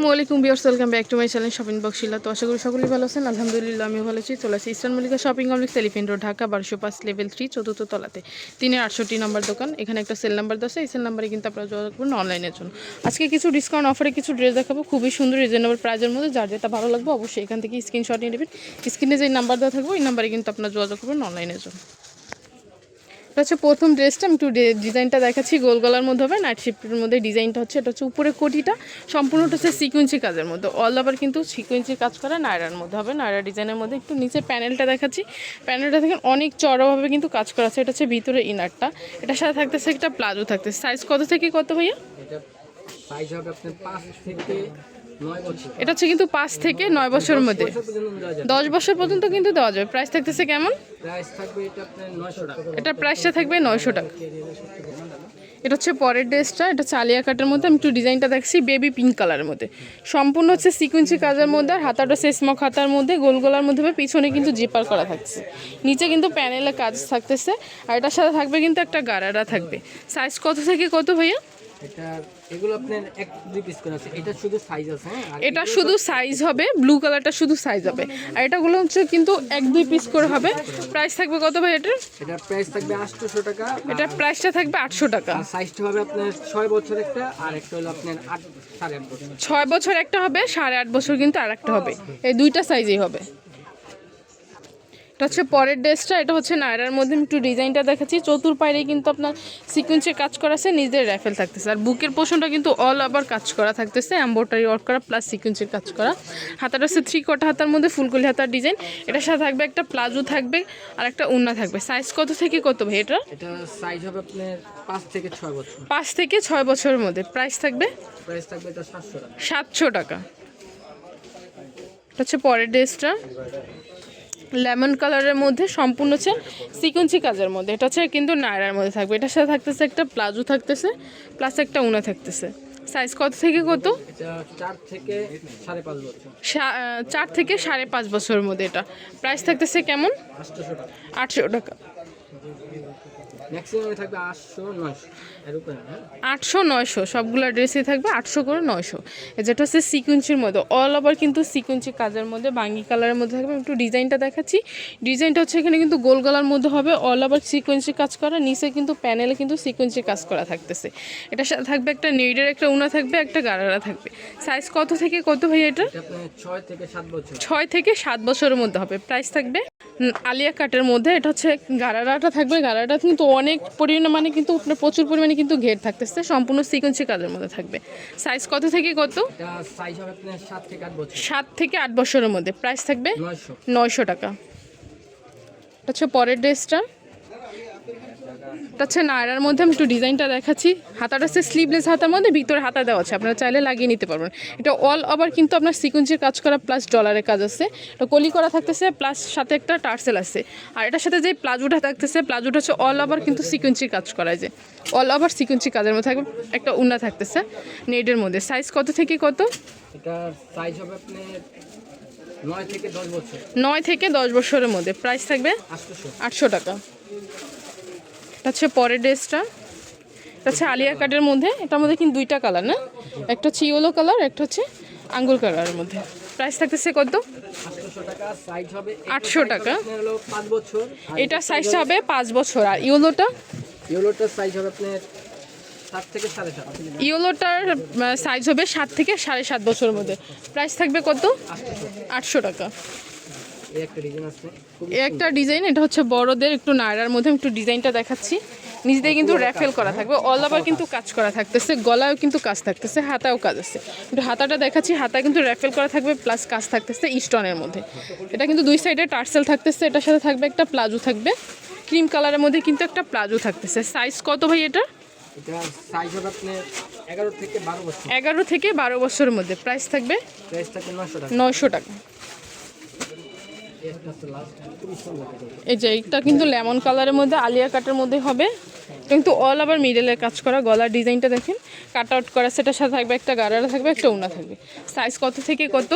আসসালামু আলাইকুম বিয়ার্স welcome back to my channel shopping বক্সিলা তো আশা করি সকলেই ভালো আছেন। আলহামদুলিল্লাহ, আমিও ভালো আছি। চলে আসি eastern Mallika shopping complex, elephant road, Dhaka, বারোশো পাঁচ, লেভেল থ্রি, চতুর্থ তলাতে। তিনের আটষট্টি নম্বর দোকান। এখানে একটা সেল নাম্বার দেওয়া এই সেল নাম্বারে কিন্তু আপনারা যোগাযোগ করুন অনলাইনের জন্য। আজকে কিছু ডিসকাউন্ট অফারে কিছু ড্রেস দেখাবো। খুবই সুন্দর রিজনেবল প্রাইজের মধ্যে। যার যেটা ভালো লাগবে অবশ্যই এখান থেকে স্ক্রিনশট নিয়ে নেবেন। স্ক্রিনে যে নাম্বার দেওয়া থাকবে, ওই নাম্বারে কিন্তু আপনারা যোগাযোগ করবেন অনলাইনের জন্য। এটা হচ্ছে প্রথম ড্রেসটা, আমি একটু ডিজাইনটা দেখাচ্ছি, গোল গলার মধ্যে হবে নাইট শিফটের মধ্যে ডিজাইনটা হচ্ছে, এটা হচ্ছে উপরে কোটিটা সম্পূর্ণটা হচ্ছে সিকুয়েন্সি কাজের মধ্যে। অল ওভার কিন্তু সিকুয়েন্সি কাজ করা নায়রার মধ্যে হবে, নায়রা ডিজাইনের মধ্যে একটু নিচে প্যানেলটা দেখাচ্ছি। প্যানেলটা দেখেন, অনেক চড়াভাবে কিন্তু কাজ করা আছে, এটা হচ্ছে ভিতরে ইনারটা এটার সাথে থাকতেছে একটা প্লাজো থাকতেছে। সাইজ কত থেকে কত ভাইয়া? সাইজ হবে আপনার পাঁচ থেকে এটা হচ্ছে কিন্তু পাঁচ থেকে নয় বছরের মধ্যে। দশ বছর পর্যন্ত কিন্তু দেওয়া যাবে। প্রাইস থাকতেছে কেমন? এটা প্রাইসটা থাকবে নয়শো টাকা। এটা হচ্ছে পরের ড্রেসটা এটা চালিয়া কাটের মধ্যে। আমি একটু ডিজাইনটা দেখছি বেবি পিঙ্ক কালারের মধ্যে। সম্পূর্ণ হচ্ছে সিকুয়েন্সি কাজের মধ্যে আর হাতাটা শেষমক হাতার মধ্যে গোল গোলার মধ্যে পিছনে কিন্তু জিপার করা থাকছে। নিচে কিন্তু প্যানেলে কাজ থাকতেছে আর এটার সাথে থাকবে কিন্তু একটা গারারা থাকবে। সাইজ কত থেকে কত ভাইয়া? এটা এগুলো আপনার এক দুই পিস করে আছে। এটা শুধু সাইজ আছে হ্যাঁ? এটা শুধু সাইজ হবে ব্লু কালারটা শুধু সাইজ হবে। আর এটাগুলো হচ্ছে কিন্তু এক দুই পিস করে হবে। প্রাইস থাকবে কত ভাই এটার? এটার প্রাইস থাকবে আটশোশো টাকা। এটার প্রাইসটা থাকবে আটশো টাকা। সাইজটা হবে আপনার ছয় বছর একটা আর একটা হলো আপনার আট সাড়ে আট বছর। ছয় বছর একটা হবে সাড়ে আট বছর কিন্তু আর একটা হবে। এই দুইটা সাইজেই হবে। এটা হচ্ছে পরের ড্রেসটা এটা হচ্ছে নায়রার মধ্যে একটু ডিজাইনটা দেখাচ্ছি। চতুর পায়রে কিন্তু আপনার সিকুয়েন্সে কাজ করা আছে নিজের র্যাফেল থাকতেছে। আর বুকের পোষণটা কিন্তু অল আবার কাজ করা থাকতেছে এম্বোটারি ওয়ার্ক করা প্লাস সিকুয়েন্সের কাজ করা। হাতাটা হচ্ছে থ্রি কটা হাতার মধ্যে ফুলকলি হাতার ডিজাইন এটার সাথে থাকবে একটা প্লাজো থাকবে আর একটা উন্না থাকবে। সাইজ কত থেকে কত ভাই এটা? এটা সাইজ হবে আপনার পাঁচ থেকে ছয় বছর। পাঁচ থেকে ছয় বছরের মধ্যে। প্রাইস থাকবে? প্রাইস থাকবে এটা সাতশো টাকা। সাতশো টাকা। এটা হচ্ছে পরের ড্রেসটা। লেমন কালারের মধ্যে সম্পূর্ণ হচ্ছে সিকুঞ্চি কাজের মধ্যে। এটা হচ্ছে কিন্তু নায়রার মধ্যে থাকবে। এটার সাথে থাকতেছে একটা প্লাজো থাকতেছে প্লাস একটা উনা থাকতেছে। সাইজ কত থেকে কত? চার থেকে সাড়ে পাঁচ বছর। সা- চার থেকে সাড়ে পাঁচ বছরের মধ্যে এটা। প্রাইস থাকতেছে কেমন? আটশো টাকা। ম্যাক্সিমামে থাকবে আটশো নয়শো। এর উপরে হ্যাঁ? আটশো নয়শো সবগুলো ড্রেসই থাকবে আটশো করে নয়শো। যেটা হচ্ছে সিকুয়েন্সির মধ্যে অল ওভার কিন্তু সিকুয়েন্সি কাজের মধ্যে বাঙ্গি কালারের মধ্যে থাকবে। একটু ডিজাইনটা দেখাচ্ছি। ডিজাইনটা হচ্ছে এখানে কিন্তু গোল গলার মধ্যে হবে অল ওভার সিকুয়েন্সি কাজ করা নিচে কিন্তু প্যানেলে কিন্তু সিকুয়েন্সি কাজ করা থাকতেছে। এটা সাথে থাকবে একটা নেইডের একটা উনা থাকবে একটা গারারা থাকবে। সাইজ কত থেকে কত ভাই এটা? ছয় থেকে সাত বছর। ছয় থেকে সাত বছরের মধ্যে হবে। প্রাইস থাকবে আলিয়া কাটের মধ্যে। এটা হচ্ছে গারারাটা থাকবে গালাটা কিন্তু অনেক পরিমাণে মানে কিন্তু আপনার প্রচুর পরিমাণে কিন্তু ঘের থাকতেছে সম্পূর্ণ সিকোয়েন্সি কাজের মধ্যে থাকবে। সাইজ কত থেকে কত? সাত থেকে আট বছরের। মধ্যে। প্রাইস থাকবে নয়শো। টাকা। আচ্ছা পরের ড্রেসটা এটা হচ্ছে নায়রার মধ্যে আমি একটু ডিজাইনটা দেখাচ্ছি। হাতাটা হচ্ছে স্লিভলেস হাতার মধ্যে ভিতরে হাতা দেওয়া আছে। আপনারা চাইলে লাগিয়ে নিতে পারবেন। এটা অল ওভার কিন্তু আপনার সিকুয়েন্সের কাজ করা প্লাস ডলারের কাজ আছে। এটা কলি করা থাকতেছে প্লাস সাথে একটা টার্সেল আছে। আর এটার সাথে যে প্লাজোটা থাকতেছে প্লাজোটা হচ্ছে অল ওভার কিন্তু সিকুয়েন্সির কাজ করা যে। অল ওভার সিকুয়েন্সি কাজের মধ্যে থাকবে একটা উন্না থাকতেছে নেটের মধ্যে। সাইজ কত থেকে কত? এটার সাইজ হবে নয় থেকে দশ বছরের মধ্যে। প্রাইস থাকবে? আটশো। টাকা। এটা হচ্ছে পরের ড্রেসটা। এটা হচ্ছে আলিয়া কাটের মধ্যে। এটার মধ্যে কিন্তু দুইটা কালার না? একটা হচ্ছে ইয়েলো কালার একটা হচ্ছে আঙ্গুর কালারের মধ্যে। প্রাইস থাকতেছে কত? আটশোশো টাকা। সাইজ হবে 800 টাকা। আপনার হলো পাঁচ বছর এটা সাইজটা হবে পাঁচ বছর। আর ইয়েলোটা ইয়েলোটার সাইজ হবে আপনার সাত থেকে সাড়ে সাত। ইয়েলোটার সাইজ হবে সাত থেকে সাড়ে সাত বছরের মধ্যে। প্রাইস থাকবে কত? আটশো টাকা। একটা ডিজাইন এটা হচ্ছে বড়দের একটু নায়রার মধ্যে একটু ডিজাইনটা দেখাচ্ছি। নিচ দিয়ে কিন্তু র্যাফেল করা থাকবে। অল ওভার কিন্তু কাজ করা থাকতেছে গলায়ও কিন্তু কাজ থাকতেছে হাতাও কাজ আছে। একটু হাতাটা দেখাচ্ছি হাতা কিন্তু র্যাফেল করা থাকবে প্লাস কাজ থাকতেছে স্টোনের মধ্যে। এটা কিন্তু দুই সাইডে টার্সেল থাকতেছে এটার সাথে থাকবে একটা প্লাজো থাকবে। ক্রিম কালারের মধ্যে কিন্তু একটা প্লাজো থাকতেছে। সাইজ কত ভাই এটা এগারো থেকে বারো বছরের মধ্যে। প্রাইস থাকবে? নয়শো টাকা একটা হচ্ছে লাস্ট খুবই সুন্দর এটা। এই যে এইটা কিন্তু লেমন কালারের মধ্যে, আলিয়া কাটের মধ্যে হবে। কিন্তু অল আবার মিডলের কাজ করা গলার ডিজাইনটা দেখেন। কাট আউট করা, সেটার সাথে থাকবে একটা গারারা থাকবে, একটা উনা থাকবে। সাইজ কত থেকে কত?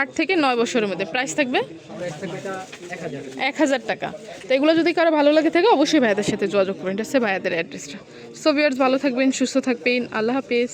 আট থেকে নয় বছরের মধ্যে। প্রাইস থাকবে? এক হাজার টাকা। তো এগুলো যদি কারও ভালো লাগে থাকে, অবশ্যই ভাইয়াদের সাথে যোগাযোগ করবেন। এটা হচ্ছে ভাইয়াদের অ্যাড্রেসটা সো ভালো থাকবেন, সুস্থ থাকবেন। আল্লাহ হাফেজ।